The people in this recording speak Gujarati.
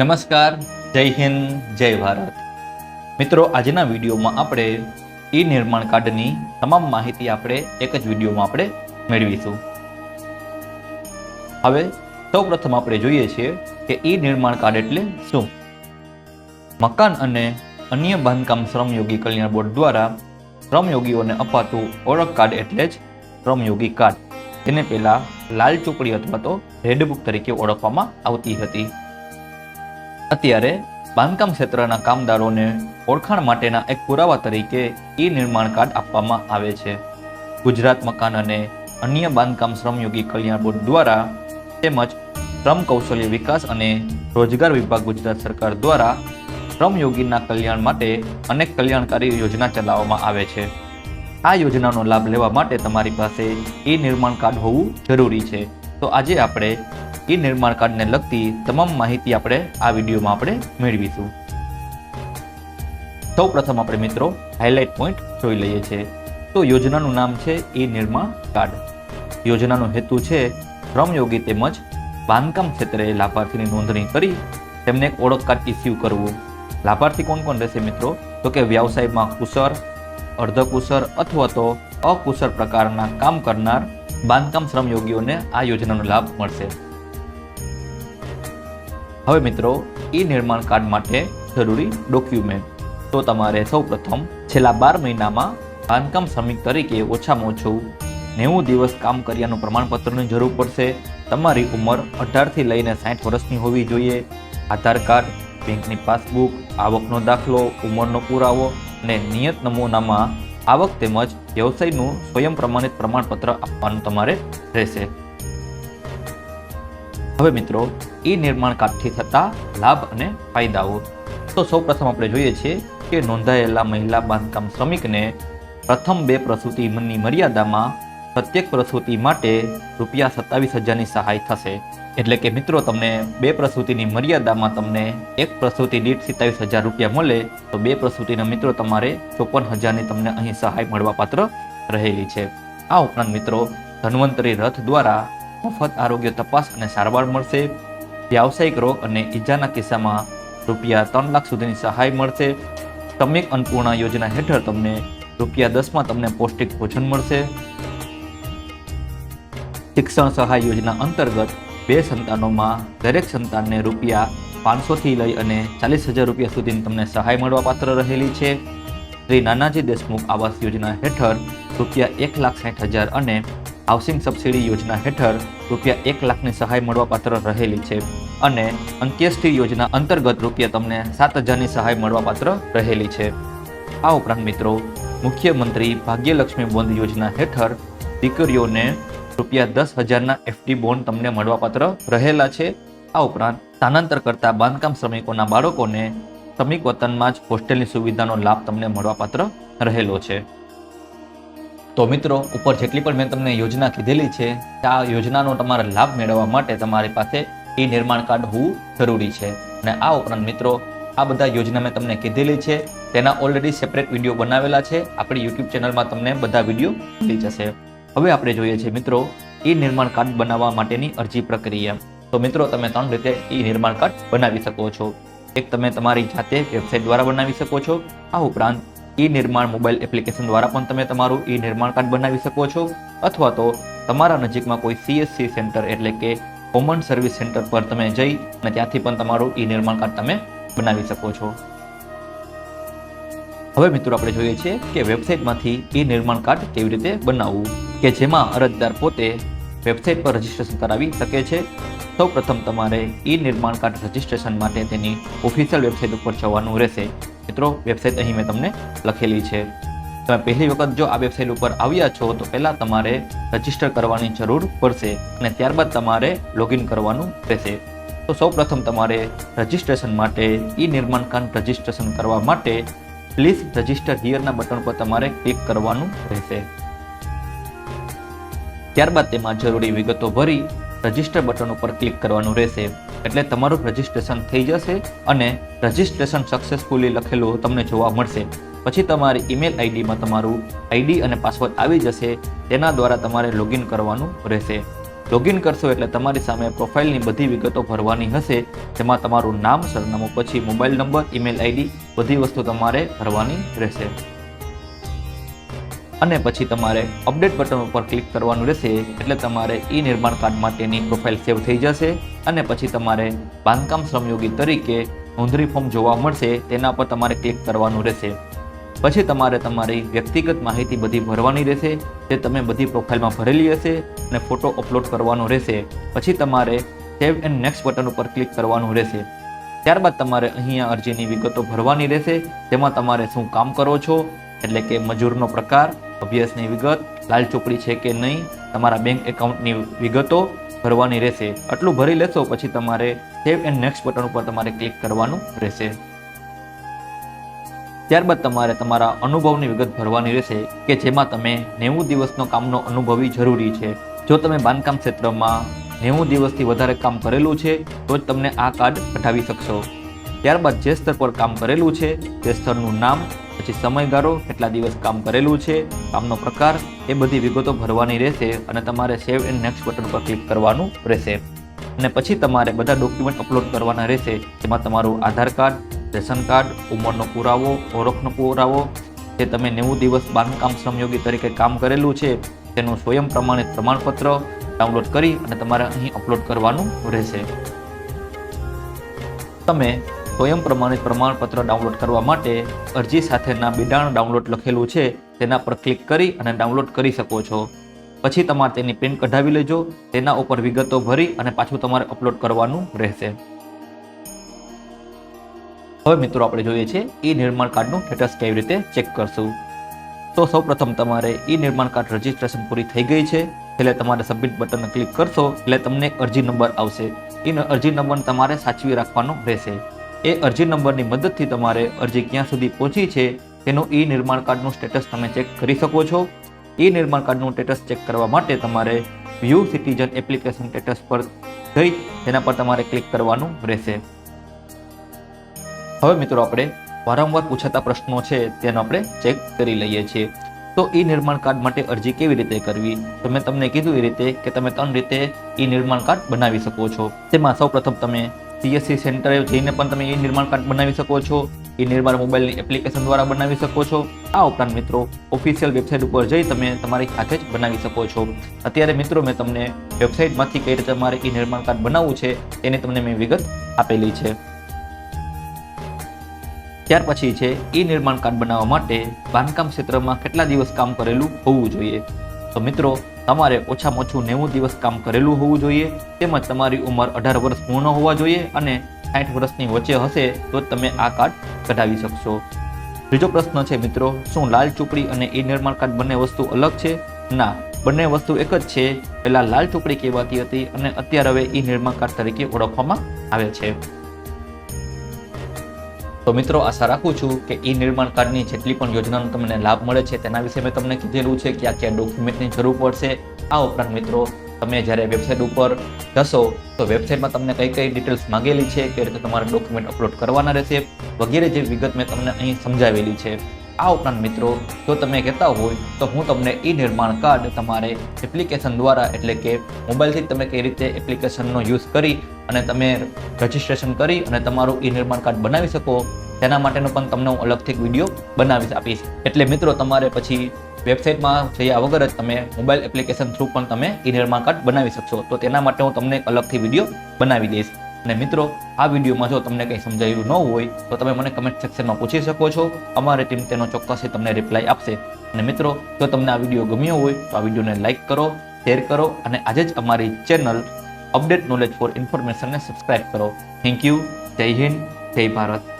નમસ્કાર, જય હિન્દ, જય ભારત. મિત્રો, આજના વિડીયોમાં આપણે ઈ નિર્માણ કાર્ડની તમામ માહિતી આપણે એક જ વિડીયોમાં આપણે મેળવીશું. હવે સૌપ્રથમ આપણે જોઈએ છીએ કે ઈ નિર્માણ કાર્ડ એટલે શું? મકાન અને અન્ય બાંધકામ શ્રમયોગી કલ્યાણ બોર્ડ દ્વારા શ્રમયોગીઓને અપાતું ઓળખ કાર્ડ એટલે જ શ્રમયોગી કાર્ડ. તેને પહેલાં લાલ ચોકડી અથવા તો રેડ બુક તરીકે ઓળખવામાં આવતી હતી. અત્યારે બાંધકામ ક્ષેત્રના કામદારોને ઓળખાણ માટેના એક પુરાવા તરીકે ઈ નિર્માણ કાર્ડ આપવામાં આવે છે. ગુજરાત મકાન અને અન્ય બાંધકામ શ્રમયોગી કલ્યાણ બોર્ડ દ્વારા તેમજ શ્રમ કૌશલ્ય વિકાસ અને રોજગાર વિભાગ ગુજરાત સરકાર દ્વારા શ્રમયોગીના કલ્યાણ માટે અનેક કલ્યાણકારી યોજના ચલાવવામાં આવે છે. આ યોજનાનો લાભ લેવા માટે તમારી પાસે ઈ નિર્માણ કાર્ડ હોવું જરૂરી છે. તો આજે આપણે ઈ નિર્માણ કાર્ડને લગતી તમામ માહિતી આપણે આ વિડીયોમાં આપણે મેળવીશું. સૌ પ્રથમ આપણે મિત્રો હાઇલાઇટ પોઈન્ટ જોઈ લઈએ છીએ તો યોજનાનું નામ છે ઈ નિર્માણ કાર્ડ. યોજનાનો હેતુ છે શ્રમયોગી તેમજ બાંધકામ ક્ષેત્રે લાભાર્થીની નોંધણી કરી તેમને એક ઓળખ કાર્ડ ઇસ્યુ કરવું. લાભાર્થી કોણ કોણ રહેશે મિત્રો? તો કે વ્યવસાયમાં કુશળ, અર્ધકુશળ અથવા તો અકુશળ પ્રકારના કામ કરનાર બાંધકામ શ્રમયોગીઓને આ યોજનાનો લાભ મળશે. હવે મિત્રો, ઈ નિર્માણ કાર્ડ માટે જરૂરી ડોક્યુમેન્ટ તો તમારે સૌપ્રથમ છેલ્લા બાર મહિનામાં બાંધકામ શ્રમિક તરીકે ઓછામાં ઓછું નેવું દિવસ કામ કર્યાનું પ્રમાણપત્રની જરૂર પડશે. તમારી ઉંમર અઢારથી લઈને સાઠ વર્ષની હોવી જોઈએ. આધાર કાર્ડ, બેંકની પાસબુક, આવકનો દાખલો, ઉંમરનો પુરાવો અને નિયત નમૂનામાં આવક તેમજ વ્યવસાયનું સ્વયં પ્રમાણિત પ્રમાણપત્ર આપવાનું તમારે રહેશે. હવે મિત્રો, એ નિર્માણ કાર્ડથી થતા લાભ અને ફાયદાઓ. તો સૌપ્રથમ આપણે જોઈએ છીએ કે નોંધાયેલા મહિલા બાંધકામ શ્રમિકને પ્રથમ બે પ્રસૂતિની મર્યાદામાં પ્રત્યેક પ્રસૂતિ માટે રૂપિયા સત્તાવીસ હજારની સહાય થશે. એટલે કે મિત્રો, તમને બે પ્રસૂતિની મર્યાદામાં તમને એક પ્રસૂતિ દીઠ સિત્તાવીસ હજાર રૂપિયા મળે, તો બે પ્રસૂતિના મિત્રો તમારે ચોપન હજારની તમને અહીં સહાય મળવા પાત્ર રહેલી છે. આ ઉપરાંત મિત્રો, ધન્વંતરી રથ દ્વારા મફત આરોગ્ય તપાસ અને સારવાર મળશે. વ્યાવસાયિક રોગ અને ઈજાના કિસ્સામાં રૂપિયા ત્રણ લાખ સુધીની સહાય મળશે. સમ્યક અન્નપૂર્ણા યોજના હેઠળ તમને રૂપિયા દસમાં તમને પૌષ્ટિક ભોજન મળશે. શિક્ષણ સહાય યોજના અંતર્ગત બે સંતાનોમાં દરેક સંતાનને રૂપિયા પાંચસોથી લઈ અને ચાલીસ હજાર રૂપિયા સુધીની તમને સહાય મળવા પાત્ર રહેલી છે. શ્રી નાનાજી દેશમુખ આવાસ યોજના હેઠળ રૂપિયા એક લાખ સાઠ હજાર અને હાઉસિંગ સબસિડી યોજના હેઠળ રૂપિયા એક લાખની સહાય મળવાપાત્ર રહેલી છે અને અંત્યેષ્ટિ યોજના અંતર્ગત રૂપિયા તમને સાત હજારની સહાય મળવાપાત્ર રહેલી છે. આ ઉપરાંત મિત્રો, મુખ્યમંત્રી ભાગ્યલક્ષ્મી બોન્ડ યોજના હેઠળ દીકરીઓને રૂપિયા દસ હજારના એફડી બોન્ડ તમને મળવાપાત્ર રહેલા છે. આ ઉપરાંત સ્થાનાંતર કરતા બાંધકામ શ્રમિકોના બાળકોને શ્રમિક વતનમાં જ હોસ્ટેલની સુવિધાનો લાભ તમને મળવાપાત્ર રહેલો છે. તો મિત્રો, ઉપર જેટલી પણ મેં તમને યોજના કીધેલી છે, આ યોજનાનો તમારે લાભ મેળવવા માટે તમારી પાસે ઈ નિર્માણ કાર્ડ હોવું જરૂરી છે. અને આ ઉપરાંત મિત્રો, આ બધા યોજના મેં તમને કીધેલી છે, તેના ઓલરેડી સેપરેટ વીડિયો બનાવેલા છે. આપણી યુટ્યુબ ચેનલમાં તમને બધા વીડિયો મળી જશે. હવે આપણે જોઈએ છીએ મિત્રો, ઈ નિર્માણ કાર્ડ બનાવવા માટેની અરજી પ્રક્રિયા. તો મિત્રો, તમે ત્રણ રીતે ઈ નિર્માણ કાર્ડ બનાવી શકો છો. એક તમે તમારી જાતે વેબસાઇટ દ્વારા બનાવી શકો છો. આ ઉપરાંત ઈ નિર્માણ મોબાઈલ એપ્લિકેશન દ્વારા પણ તમે તમારું ઈ નિર્માણ કાર્ડ બનાવી શકો છો, અથવા તો તમારા નજીકમાં કોઈ સીએસસી સેન્ટર એટલે કે કોમન સર્વિસ સેન્ટર પર તમે જઈ અને ત્યાંથી પણ તમારું ઈ નિર્માણ કાર્ડ તમે બનાવી શકો છો. હવે મિત્રો આપણે જોઈએ છીએ કે વેબસાઇટમાંથી ઈ નિર્માણ કાર્ડ કેવી રીતે બનાવવું, કે જેમાં અરજદાર પોતે વેબસાઇટ પર રજીસ્ટ્રેશન કરાવી શકે છે. સૌ પ્રથમ તમારે ઈ નિર્માણ કાર્ડ રજીસ્ટ્રેશન માટે તેની ઓફિશિયલ વેબસાઇટ ઉપર જવાનું રહેશે. મિત્રો વેબસાઇટ અહીં મેં તમને લખેલી છે. તમે પહેલી વખત જો આ વેબસાઇટ ઉપર આવ્યા છો, તો પહેલાં તમારે રજિસ્ટર કરવાની જરૂર પડશે અને ત્યારબાદ તમારે લોગિન કરવાનું રહેશે. તો સૌ પ્રથમ તમારે રજીસ્ટ્રેશન માટે, ઈ નિર્માણ કામ રજીસ્ટ્રેશન કરવા માટે પ્લીઝ રજિસ્ટર હિયરના બટન પર તમારે ક્લિક કરવાનું રહેશે. ત્યારબાદ તેમાં જરૂરી વિગતો ભરી રજિસ્ટર બટન ઉપર ક્લિક કરવાનું રહેશે. એટલે તમારું રજિસ્ટ્રેશન થઈ જશે અને રજિસ્ટ્રેશન સક્સેસફુલી લખેલું તમને જોવા મળશે. પછી તમારી ઈમેલ આઈડીમાં તમારું આઈડી અને પાસવર્ડ આવી જશે, તેના દ્વારા તમારે લોગિન કરવાનું રહેશે. લોગિન કરશો એટલે તમારી સામે પ્રોફાઇલની બધી વિગતો ભરવાની હશે, જેમાં તમારું નામ, સરનામું, પછી મોબાઈલ નંબર ઈમેલ આઈડી બધી વસ્તુ તમારે ભરવાની રહેશે. અને પછી તમારે અપડેટ બટન ઉપર ક્લિક કરવાનું રહેશે, એટલે તમારે ઈ નિર્માણ કાર્ડ માટેની પ્રોફાઇલ સેવ થઈ જશે અને પછી તમારે બાંધકામ શ્રમયોગી તરીકે નોંધણી ફોર્મ જોવા મળશે, તેના પર તમારે ક્લિક કરવાનું રહેશે. પછી તમારે તમારી વ્યક્તિગત માહિતી બધી ભરવાની રહેશે, જે તમે બધી પ્રોફાઇલમાં ભરેલી હશે અને ફોટો અપલોડ કરવાનો રહેશે. પછી તમારે સેવ એન્ડ નેક્સ્ટ બટન ઉપર ક્લિક કરવાનું રહેશે. ત્યારબાદ તમારે અહીંયા અરજીની વિગતો ભરવાની રહેશે તેમાં તમારે શું કામ કરો છો, એટલે કે મજૂરનો પ્રકાર અભ્યાસની વિગત, લાલ ચોપડી છે કે નહીં, તમારા બેંક એકાઉન્ટની વિગતો ભરવાની રહેશે. આટલું ભરી લેશો, પછી તમારે સેવ એન્ડ નેક્સ્ટ બટન ઉપર તમારે ક્લિક કરવાનું રહેશે. ત્યારબાદ તમારે તમારા અનુભવની વિગત ભરવાની રહેશે, કે જેમાં તમે નેવું દિવસનો કામનો અનુભવી જરૂરી છે. જો તમે બાંધકામ ક્ષેત્રમાં નેવું દિવસથી વધારે કામ કરેલું છે, તો જ તમને આ કાર્ડ કઢાવી શકશો. ત્યારબાદ જે સ્તર પર કામ કરેલું છે, તે સ્તરનું નામ પછી સમયગાળો, કેટલા દિવસ કામ કરેલું છે, કામનો પ્રકાર, એ બધી વિગતો ભરવાની રહેશે અને તમારે સેવ એન્ડ નેક્સ્ટ બટન પર ક્લિક કરવાનું રહેશે. અને પછી તમારે બધા ડોક્યુમેન્ટ અપલોડ કરવાના રહેશે, જેમાં તમારું આધાર કાર્ડ, રેશન કાર્ડ, ઉંમરનો પુરાવો, ઓળખનો પુરાવો, જે તમે નેવું દિવસ બાંધકામ શ્રમયોગી તરીકે કામ કરેલું છે, તેનું સ્વયં પ્રમાણિત પ્રમાણપત્ર ડાઉનલોડ કરી અને તમારે અહીં અપલોડ કરવાનું રહેશે. તમે સ્વયં પ્રમાણિત પ્રમાણપત્ર ડાઉનલોડ કરવા માટે અરજી સાથેના બિડાણ ડાઉનલોડ લખેલું છે, તેના પર ક્લિક કરી અને ડાઉનલોડ કરી શકો છો. પછી તમારે તેની પ્રિન્ટ કઢાવી લેજો, તેના ઉપર વિગતો ભરી અને પાછું તમારે અપલોડ કરવાનું રહેશે. હવે મિત્રો આપણે જોઈએ છે ઈ નિર્માણ કાર્ડનું સ્ટેટસ કેવી રીતે ચેક કરશું. તો સૌપ્રથમ તમારે ઈ નિર્માણ કાર્ડ રજીસ્ટ્રેશન પૂરી થઈ ગઈ છે, એટલે તમારે સબમિટ બટન ક્લિક કરશો, એટલે તમને અરજી નંબર આવશે. એ અરજી નંબર તમારે સાચવી રાખવાનો રહેશે. એ અરજી નંબરની મદદથી તમારે અરજી ક્યાં સુધી પહોંચી છે તેનું ઈ નિર્માણ કાર્ડનું સ્ટેટસ તમે ચેક કરી શકો છો. ઈ નિર્માણ કાર્ડનું સ્ટેટસ ચેક કરવા માટે તમારે વ્યૂ સિટીઝન એપ્લિકેશન સ્ટેટસ પર જઈ તેના પર તમારે ક્લિક કરવાનું રહેશે. હવે મિત્રો આપણે વારંવાર પૂછાતા પ્રશ્નો છે તેનો આપણે ચેક કરી લઈએ છીએ. તો ઈ નિર્માણ કાર્ડ માટે અરજી કેવી રીતે કરવી? તો મેં તમને કીધું એ રીતે કે તમે ત્રણ રીતે ઈ નિર્માણ કાર્ડ બનાવી શકો છો. તેમાં સૌપ્રથમ તમે સીએસસી સેન્ટરે જઈને પણ તમે એ નિર્માણ કાર્ડ બનાવી શકો છો, એ નિર્માણ મોબાઈલની એપ્લિકેશન દ્વારા બનાવી શકો છો. આ ઉપરાંત મિત્રો ઓફિશિયલ વેબસાઇટ ઉપર જઈ તમે તમારી સાથે જ બનાવી શકો છો. અત્યારે મિત્રો મેં તમને વેબસાઇટમાંથી કઈ રીતે તમારે એ નિર્માણ કાર્ડ બનાવવું છે તેની તમને મેં વિગત આપેલી છે. ત્યાર પછી છે, એ નિર્માણ કાર્ડ બનાવવા માટે બાંધકામ ક્ષેત્રમાં કેટલા દિવસ કામ કરેલું હોવું જોઈએ? તો મિત્રો, તમારે ઓછામાં ઓછું નેવું દિવસ કામ કરેલું હોવું જોઈએ, તેમજ તમારી ઉંમર અઢાર વર્ષ પૂર્ણ હોવા જોઈએ અને સાઠ વર્ષની વચ્ચે હશે તો તમે આ કાર્ડ કઢાવી શકશો. ત્રીજો પ્રશ્ન છે મિત્રો, શું લાલ ચોપડી અને ઈ નિર્માણ કાર્ડ બંને વસ્તુ અલગ છે? ના, બંને વસ્તુ એક જ છે. પહેલાં લાલ ચોપડી કહેવાતી હતી અને અત્યારે હવે ઈ નિર્માણ કાર્ડ તરીકે ઓળખવામાં આવે છે. તો મિત્રો, આશા રાખું છું કે ઈ નિર્માણ કાર્ડની જેટલી પણ યોજનાનો તમને લાભ મળે છે તેના વિશે મેં તમને કીધેલું છે ક્યાં ક્યાં ડોક્યુમેન્ટની જરૂર પડશે, આ ઉપરાંત મિત્રો, તમે જ્યારે વેબસાઇટ ઉપર જશો, તો વેબસાઇટમાં તમને કઈ કઈ ડિટેલ્સ માંગેલી છે કે રીતે તમારે ડોક્યુમેન્ટ અપલોડ કરવાના રહેશે, વગેરે જે વિગત મેં તમને અહીં સમજાવેલી છે. આ ઉપરાંત મિત્રો, જો તમે કહેતા હોય તો હું તમને ઈ નિર્માણ કાર્ડ તમારે એપ્લિકેશન દ્વારા, એટલે કે મોબાઈલથી તમે કઈ રીતે એપ્લિકેશનનો યુઝ કરી અને તમે રજિસ્ટ્રેશન કરી અને તમારું ઈ નિર્માણ કાર્ડ બનાવી શકો, તેના માટેનો પણ તમને હું અલગથી વીડિયો બનાવી આપીશ. એટલે મિત્રો, તમારે પછી વેબસાઇટમાં જયા વગર જ તમે મોબાઈલ એપ્લિકેશન થ્રુ પણ તમે ઈ નિર્માણ કાર્ડ બનાવી શકશો. તો તેના માટે હું તમને અલગથી વીડિયો બનાવી દઈશ. અને મિત્રો, આ વિડીયોમાં જો તમને કંઈ સમજાયું ન હોય, તો તમે મને કમેન્ટ સેક્શનમાં પૂછી શકો છો. અમારી ટીમ તેનો ચોક્કસથી તમને રિપ્લાય આપશે. અને મિત્રો, જો તમને આ વીડિયો ગમ્યો હોય, તો આ વિડીયોને લાઇક કરો શેર કરો, અને આજે જ અમારી ચેનલ અપડેટ નોલેજ ફોર ઇન્ફોર્મેશનને સબસ્ક્રાઇબ કરો. થેન્ક યુ જય હિન્દ, જય ભારત.